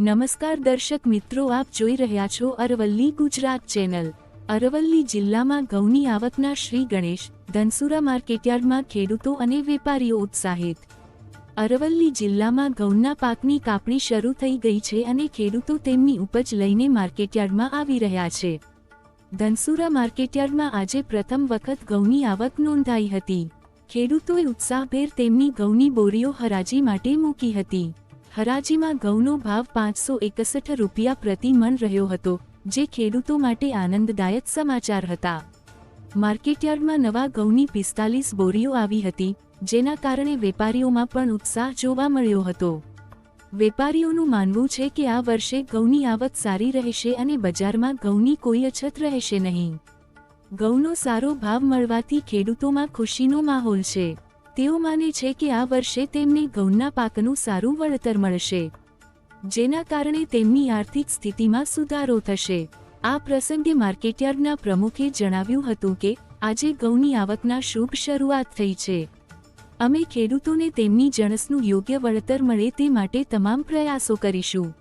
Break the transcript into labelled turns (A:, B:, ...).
A: નમસ્કાર દર્શક મિત્રો, આપ જોઈ રહ્યા છો અરવલ્લી ગુજરાત ચેનલ. અરવલ્લી જિલ્લામાં ઘઉંની આવકના શ્રી ગણેશ, ધનસુરા માર્કેટયાર્ડમાં ખેડૂતો અને વેપારીઓ ઉત્સાહિત. અરવલ્લી જિલ્લામાં ઘઉંના પાકની કાપણી શરૂ થઈ ગઈ છે અને ખેડૂતો તેમની ઉપજ લઈને માર્કેટયાર્ડમાં આવી રહ્યા છે. ધનસુરા માર્કેટયાર્ડમાં આજે પ્રથમ વખત ઘઉંની આવક નોંધાઈ હતી. ખેડૂતોએ ઉત્સાહભેર તેમની ઘઉંની બોરીઓ હરાજી માટે મૂકી હતી. હરાજીમાં ઘઉંનો ભાવ પાંચસો એકસઠ રૂપિયા પ્રતિ મન રહ્યો હતો, જે ખેડૂતો માટે આનંદદાયક સમાચાર હતા. માર્કેટયાર્ડમાં નવા ઘઉંની પિસ્તાલીસ બોરીઓ આવી હતી, જેના કારણે વેપારીઓમાં પણ ઉત્સાહ જોવા મળ્યો હતો. વેપારીઓનું માનવું છે કે આ વર્ષે ઘઉંની આવક સારી રહેશે અને બજારમાં ઘઉંની કોઈ અછત રહેશે નહીં. ઘઉંનો સારો ભાવ મળવાથી ખેડૂતોમાં ખુશીનો માહોલ છે. તેઓ માને છે કે આ વર્ષે તેમને ઘઉંના પાકનું સારું વળતર મળશે, જેના કારણે તેમની આર્થિક સ્થિતિમાં સુધારો થશે. આ પ્રસંગે માર્કેટયાર્ડના પ્રમુખે જણાવ્યું હતું કે, આજે ઘઉંની આવકના શુભ શરૂઆત થઈ છે. અમે ખેડૂતોને તેમની જણસનું યોગ્ય વળતર મળે તે માટે તમામ પ્રયાસો કરીશું.